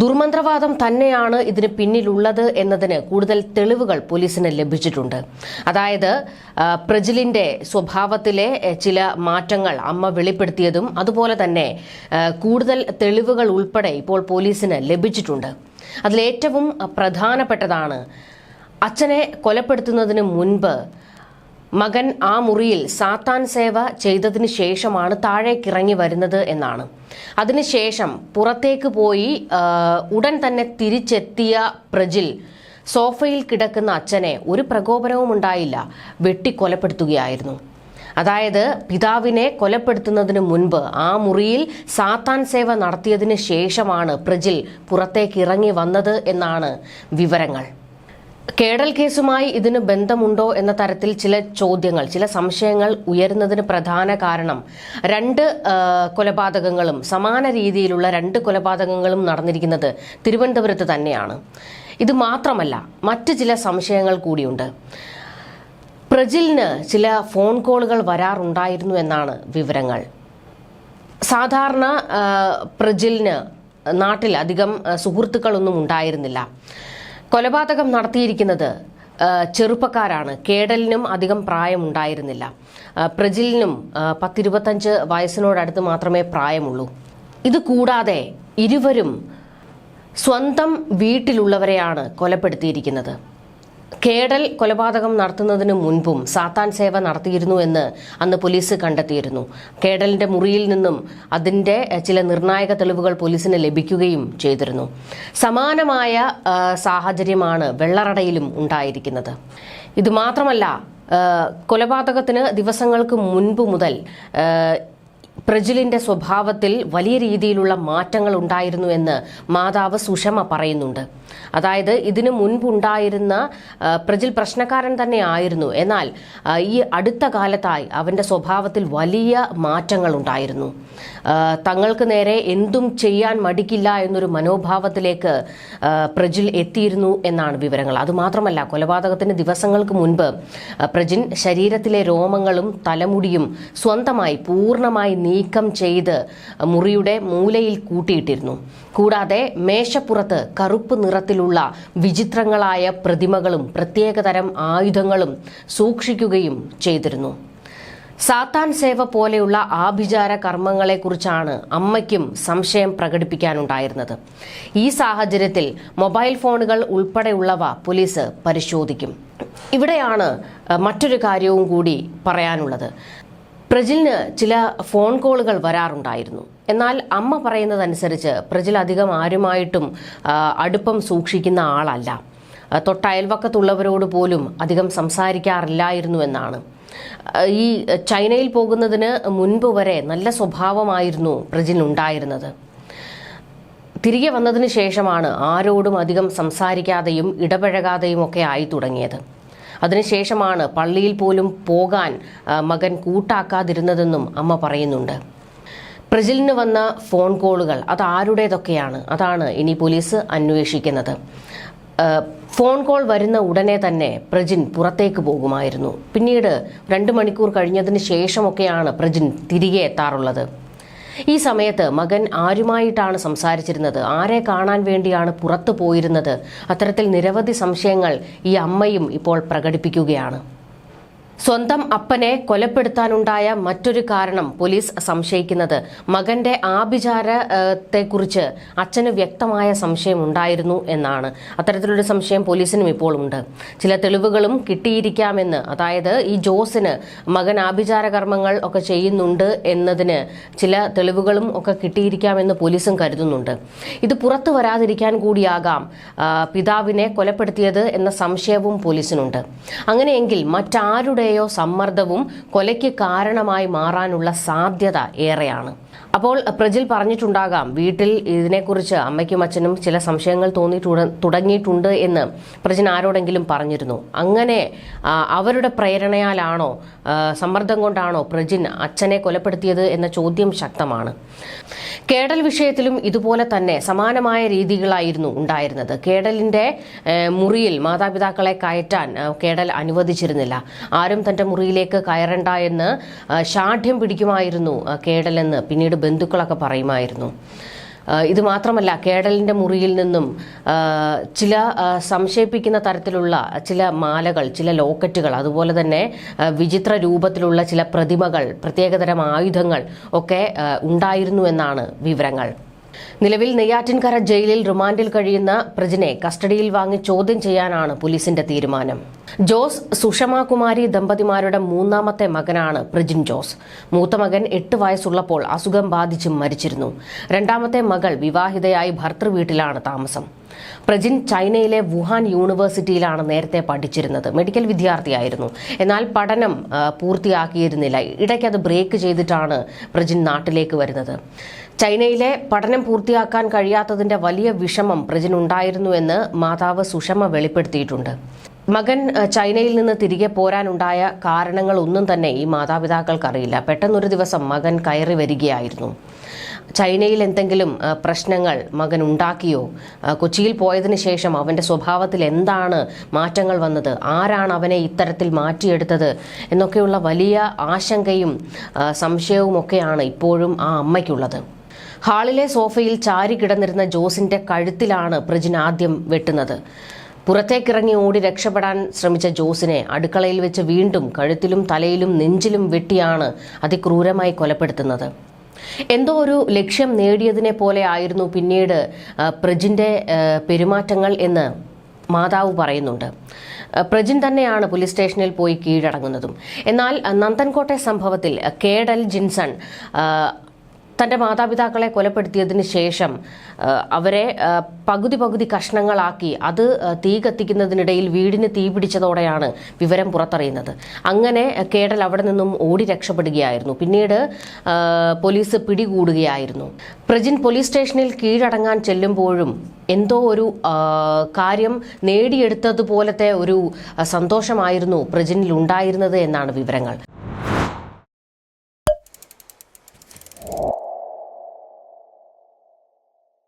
ദുർമന്ത്രവാദം തന്നെയാണ് ഇതിന് പിന്നിലുള്ളത് എന്നതിന് കൂടുതൽ തെളിവുകൾ പോലീസിന് ലഭിച്ചിട്ടുണ്ട്. അതായത് പ്രജിലിന്റെ സ്വഭാവത്തിലെ ചില മാറ്റങ്ങൾ അമ്മ വെളിപ്പെടുത്തിയതും അതുപോലെ തന്നെ കൂടുതൽ തെളിവുകൾ ഉൾപ്പെടെ ഇപ്പോൾ പോലീസിന് ലഭിച്ചിട്ടുണ്ട്. അതിലേറ്റവും പ്രധാനപ്പെട്ടതാണ് അച്ഛനെ കൊലപ്പെടുത്തുന്നതിന് മുൻപ് മകൻ ആ മുറിയിൽ സാത്താൻ സേവ ചെയ്തതിന് ശേഷമാണ് താഴേക്കിറങ്ങി വരുന്നത് എന്നാണ്. അതിനുശേഷം പുറത്തേക്ക് പോയി ഉടൻ തന്നെ തിരിച്ചെത്തിയ പ്രജിൽ സോഫയിൽ കിടക്കുന്ന അച്ഛനെ ഒരു പ്രകോപനവും ഉണ്ടായില്ല. വെട്ടിക്കൊലപ്പെടുത്തുകയായിരുന്നു അതായത് പിതാവിനെ കൊലപ്പെടുത്തുന്നതിന് മുൻപ് ആ മുറിയിൽ സാത്താൻ സേവ നടത്തിയതിന് ശേഷമാണ് പ്രജിൽ പുറത്തേക്ക് ഇറങ്ങി വന്നത് എന്നാണ് വിവരങ്ങൾ. കേടൽ കേസുമായി ഇതിന് ബന്ധമുണ്ടോ എന്ന തരത്തിൽ ചില ചോദ്യങ്ങൾ ചില സംശയങ്ങൾ ഉയരുന്നതിന് പ്രധാന കാരണം രണ്ട് കൊലപാതകങ്ങളും സമാന രീതിയിലുള്ള രണ്ട് കൊലപാതകങ്ങളും നടന്നിരിക്കുന്നത് തിരുവനന്തപുരത്ത് തന്നെയാണ്. ഇത് മാത്രമല്ല മറ്റ് ചില സംശയങ്ങൾ കൂടിയുണ്ട്. പ്രജിലിന് ചില ഫോൺ കോളുകൾ വരാറുണ്ടായിരുന്നു എന്നാണ് വിവരങ്ങൾ. സാധാരണ പ്രജിലിന് നാട്ടിൽ അധികം സുഹൃത്തുക്കളൊന്നും ഉണ്ടായിരുന്നില്ല. കൊലപാതകം നടത്തിയിരിക്കുന്നത് ചെറുപ്പക്കാരാണ്. കേടലിനും അധികം പ്രായമുണ്ടായിരുന്നില്ല. പ്രജിലിനും പത്തിരുപത്തഞ്ച് വയസ്സിനോടടുത്ത് മാത്രമേ പ്രായമുള്ളൂ. ഇത് കൂടാതെ ഇരുവരും സ്വന്തം വീട്ടിലുള്ളവരെയാണ് കൊലപ്പെടുത്തിയിരിക്കുന്നത്. കേടൽ കൊലപാതകം നടത്തുന്നതിന് മുൻപും സാത്താൻ സേവ നടത്തിയിരുന്നു എന്ന് അന്ന് പോലീസ് കണ്ടെത്തിയിരുന്നു. കേടലിന്റെ മുറിയിൽ നിന്നും അതിന്റെ ചില നിർണായക തെളിവുകൾ പോലീസിന് ലഭിക്കുകയും ചെയ്തിരുന്നു. സമാനമായ സാഹചര്യമാണ് വെള്ളറടയിലും ഉണ്ടായിരിക്കുന്നത്. ഇതുമാത്രമല്ല കൊലപാതകത്തിന് ദിവസങ്ങൾക്ക് മുൻപ് മുതൽ പ്രജിലിന്റെ സ്വഭാവത്തിൽ വലിയ രീതിയിലുള്ള മാറ്റങ്ങൾ ഉണ്ടായിരുന്നു എന്ന് മാതാവ് സുഷമ പറയുന്നുണ്ട്. അതായത് ഇതിനു മുൻപുണ്ടായിരുന്ന പ്രജിൽ പ്രശ്നക്കാരൻ തന്നെ ആയിരുന്നു. എന്നാൽ ഈ അടുത്ത കാലത്തായി അവന്റെ സ്വഭാവത്തിൽ വലിയ മാറ്റങ്ങൾ ഉണ്ടായിരുന്നു. തങ്ങൾക്ക് നേരെ എന്തും ചെയ്യാൻ മടിക്കില്ല എന്നൊരു മനോഭാവത്തിലേക്ക് പ്രജിൽ എത്തിയിരുന്നു എന്നാണ് വിവരങ്ങൾ. അതുമാത്രമല്ല കൊലപാതകത്തിന് ദിവസങ്ങൾക്ക് മുൻപ് പ്രജിൻ ശരീരത്തിലെ രോമങ്ങളും തലമുടിയും സ്വന്തമായി പൂർണമായി നീക്കം ചെയ്ത് മുറിയുടെ മൂലയിൽ കൂട്ടിയിട്ടിരുന്നു. കൂടാതെ മേശപ്പുറത്ത് കറുപ്പ് നിറത്തിലുള്ള വിചിത്രങ്ങളായ പ്രതിമകളും പ്രത്യേകതരം ആയുധങ്ങളും സൂക്ഷിക്കുകയും ചെയ്തിരുന്നു. സാത്താൻ സേവ പോലെയുള്ള ആഭിചാര കർമ്മങ്ങളെക്കുറിച്ചാണ് അമ്മയ്ക്കും സംശയം പ്രകടിപ്പിക്കാനുണ്ടായിരുന്നത്. ഈ സാഹചര്യത്തിൽ മൊബൈൽ ഫോണുകൾ ഉൾപ്പെടെയുള്ളവ പോലീസ് പരിശോധിക്കും. ഇവിടെയാണ് മറ്റൊരു കാര്യവും കൂടി പറയാനുള്ളത്. പ്രജിലിന് ചില ഫോൺ കോളുകൾ വരാറുണ്ടായിരുന്നു. എന്നാൽ അമ്മ പറയുന്നതനുസരിച്ച് പ്രജിൽ അധികം ആരുമായിട്ടും അടുപ്പം സൂക്ഷിക്കുന്ന ആളല്ല. തൊട്ടയൽവക്കത്തുള്ളവരോട് പോലും അധികം സംസാരിക്കാറില്ലായിരുന്നു എന്നാണ്. ഈ ചൈനയിൽ പോകുന്നതിന് മുൻപ് വരെ നല്ല സ്വഭാവമായിരുന്നു പ്രജിൻ ഉണ്ടായിരുന്നത്. തിരികെ വന്നതിന് ശേഷമാണ് ആരോടും അധികം സംസാരിക്കാതെയും ഇടപഴകാതെയും ഒക്കെ ആയി തുടങ്ങിയത്. അതിനുശേഷമാണ് പള്ളിയിൽ പോലും പോകാൻ മകൻ കൂട്ടാക്കാതിരുന്നതെന്നും അമ്മ പറയുന്നുണ്ട്. പ്രജിലിന് വന്ന ഫോൺ കോളുകൾ അത് ആരുടേതൊക്കെയാണ്? അതാണ് ഇനി പോലീസ് അന്വേഷിക്കുന്നത്. ഫോൺ കോൾ വരുന്ന ഉടനെ തന്നെ പ്രജിൻ പുറത്തേക്ക് പോകുമായിരുന്നു. പിന്നീട് രണ്ട് മണിക്കൂർ കഴിഞ്ഞതിന് ശേഷമൊക്കെയാണ് പ്രജിൻ തിരികെ എത്താറുള്ളത്. ഈ സമയത്ത് മകൻ ആരുമായിട്ടാണ് സംസാരിച്ചിരുന്നത്? ആരെ കാണാൻ വേണ്ടിയാണ് പുറത്തു പോയിരുന്നത്? അത്തരത്തിൽ നിരവധി സംശയങ്ങൾ ഈ അമ്മയും ഇപ്പോൾ പ്രകടിപ്പിക്കുകയാണ്. സ്വന്തം അപ്പനെ കൊലപ്പെടുത്താനുണ്ടായ മറ്റൊരു കാരണം പോലീസ് സംശയിക്കുന്നത്. മകന്റെ ആഭിചാരത്തെക്കുറിച്ച് അച്ഛന് വ്യക്തമായ സംശയം ഉണ്ടായിരുന്നു എന്നാണ്. അത്തരത്തിലൊരു സംശയം പോലീസിനും ഇപ്പോൾ ഉണ്ട് ചില തെളിവുകളും കിട്ടിയിരിക്കാമെന്ന് അതായത് ഈ ജോസിന് മകൻ ആഭിചാര കർമ്മങ്ങൾ ഒക്കെ ചെയ്യുന്നുണ്ട് എന്നതിന് ചില തെളിവുകളും ഒക്കെ കിട്ടിയിരിക്കാമെന്ന് പോലീസും കരുതുന്നുണ്ട്. ഇത് പുറത്തു വരാതിരിക്കാൻ കൂടിയാകാം പിതാവിനെ കൊലപ്പെടുത്തിയത് എന്ന സംശയവും പോലീസിനുണ്ട്. അങ്ങനെയെങ്കിൽ മറ്റാരുടെയോ സമ്മർദ്ദവും കൊലയ്ക്ക് കാരണമായി മാറാനുള്ള സാധ്യത ഏറെയാണ്. അപ്പോൾ പ്രജിൽ പറഞ്ഞിട്ടുണ്ടാകാം വീട്ടിൽ ഇതിനെക്കുറിച്ച് അമ്മയ്ക്കും അച്ഛനും ചില സംശയങ്ങൾ തോന്നി തുടങ്ങിയിട്ടുണ്ട് എന്ന് പ്രജിൻ ആരോടെങ്കിലും പറഞ്ഞിരുന്നു. അങ്ങനെ അവരുടെ പ്രേരണയാലാണോ സമ്മർദ്ദം കൊണ്ടാണോ പ്രജിൻ അച്ഛനെ കൊലപ്പെടുത്തിയത് എന്ന ചോദ്യം ശക്തമാണ്. കേടൽ വിഷയത്തിലും ഇതുപോലെ തന്നെ സമാനമായ രീതികളായിരുന്നു ഉണ്ടായിരുന്നത്. കേടലിന്റെ മുറിയിൽ മാതാപിതാക്കളെ കയറ്റാൻ കേടൽ അനുവദിച്ചിരുന്നില്ല. ആരും തന്റെ മുറിയിലേക്ക് കയറണ്ട എന്ന് ഷാഠ്യം പിടിക്കുമായിരുന്നു കേടലെന്ന്. പിന്നീട് ബന്ധുക്കളൊക്കെ പറയുമായിരുന്നു. ഇത് മാത്രമല്ല കേടലിന്റെ മുറിയിൽ നിന്നും ചില സംശയിപ്പിക്കുന്ന തരത്തിലുള്ള ചില മാലകൾ ചില ലോക്കറ്റുകൾ അതുപോലെ തന്നെ വിചിത്ര രൂപത്തിലുള്ള ചില പ്രതിമകൾ പ്രത്യേകതരം ആയുധങ്ങൾ ഒക്കെ ഉണ്ടായിരുന്നു എന്നാണ് വിവരങ്ങൾ. നിലവിൽ നെയ്യാറ്റിൻകര ജയിലിൽ റിമാൻഡിൽ കഴിയുന്ന പ്രജിനെ കസ്റ്റഡിയിൽ വാങ്ങി ചോദ്യം ചെയ്യാനാണ് പോലീസിന്റെ തീരുമാനം. ജോസ് സുഷമാകുമാരി ദമ്പതിമാരുടെ മൂന്നാമത്തെ മകനാണ് പ്രജിൻ ജോസ്. മൂത്ത മകൻ എട്ട് വയസ്സുള്ളപ്പോൾ അസുഖം ബാധിച്ച് മരിച്ചിരുന്നു. രണ്ടാമത്തെ മകൾ വിവാഹിതയായി ഭർത്തൃവീട്ടിലാണ് താമസം. പ്രജിൻ ചൈനയിലെ വുഹാൻ യൂണിവേഴ്സിറ്റിയിലാണ് നേരത്തെ പഠിച്ചിരുന്നത്. മെഡിക്കൽ വിദ്യാർത്ഥിയായിരുന്നു. എന്നാൽ പഠനം പൂർത്തിയാക്കിയിരുന്നില്ല. ഇടയ്ക്ക് അത് ബ്രേക്ക് ചെയ്തിട്ടാണ് പ്രജിൻ നാട്ടിലേക്ക് വരുന്നത്. ചൈനയിലെ പഠനം പൂർത്തിയാക്കാൻ കഴിയാത്തതിന്റെ വലിയ വിഷമം പ്രജിൻ ഉണ്ടായിരുന്നു എന്ന് മാതാവ് സുഷമ വെളിപ്പെടുത്തിയിട്ടുണ്ട്. മകൻ ചൈനയിൽ നിന്ന് തിരികെ പോരാനുണ്ടായ കാരണങ്ങൾ ഒന്നും തന്നെ ഈ മാതാപിതാക്കൾക്കറിയില്ല. പെട്ടെന്നൊരു ദിവസം മകൻ കയറി വരികയായിരുന്നു. ചൈനയിൽ എന്തെങ്കിലും പ്രശ്നങ്ങൾ മകൻ ഉണ്ടാക്കിയോ? കൊച്ചിയിൽ പോയതിനു ശേഷം അവന്റെ സ്വഭാവത്തിൽ എന്താണ് മാറ്റങ്ങൾ വന്നത്? ആരാണ് അവനെ ഇത്തരത്തിൽ മാറ്റിയെടുത്തത്? എന്നൊക്കെയുള്ള വലിയ ആശങ്കയും സംശയവും ഒക്കെയാണ് ഇപ്പോഴും ആ അമ്മയ്ക്കുള്ളത്. ഹാളിലെ സോഫയിൽ ചാരി കിടന്നിരുന്ന ജോസിന്റെ കഴുത്തിലാണ് പ്രജിൻ ആദ്യം വെട്ടുന്നത്. പുറത്തേക്കിറങ്ങി ഓടി രക്ഷപ്പെടാൻ ശ്രമിച്ച ജോസിനെ അടുക്കളയിൽ വെച്ച് വീണ്ടും കഴുത്തിലും തലയിലും നെഞ്ചിലും വെട്ടിയാണ് അതിക്രൂരമായി കൊലപ്പെടുത്തുന്നത്. എന്തോ ഒരു ലക്ഷ്യം നേടിയതിനെ പോലെ ആയിരുന്നു പിന്നീട് പ്രജിന്റെ പെരുമാറ്റങ്ങൾ എന്ന് മാതാവ് പറയുന്നുണ്ട്. പ്രജിൻ തന്നെയാണ് പോലീസ് സ്റ്റേഷനിൽ പോയി കീഴടങ്ങുന്നതും. എന്നാൽ നന്ദൻകോട്ടെ സംഭവത്തിൽ കേഡൽ ജിൻസൺ ആ, തന്റെ മാതാപിതാക്കളെ കൊലപ്പെടുത്തിയതിന് ശേഷം അവരെ പകുതി പകുതി കഷ്ണങ്ങളാക്കി അത് തീ കത്തിക്കുന്നതിനിടയിൽ വീടിന് തീ പിടിച്ചതോടെയാണ് വിവരം പുറത്തറിയുന്നത്. അങ്ങനെ കേടൽ അവിടെ നിന്നും ഓടി രക്ഷപ്പെടുകയായിരുന്നു. പിന്നീട് പോലീസ് പിടികൂടുകയായിരുന്നു. പ്രജിൻ പോലീസ് സ്റ്റേഷനിൽ കീഴടങ്ങാൻ ചെല്ലുമ്പോഴും എന്തോ ഒരു കാര്യം നേടിയെടുത്തതുപോലത്തെ ഒരു സന്തോഷമായിരുന്നു പ്രജിനിൽ ഉണ്ടായിരുന്നത് എന്നാണ് വിവരങ്ങൾ.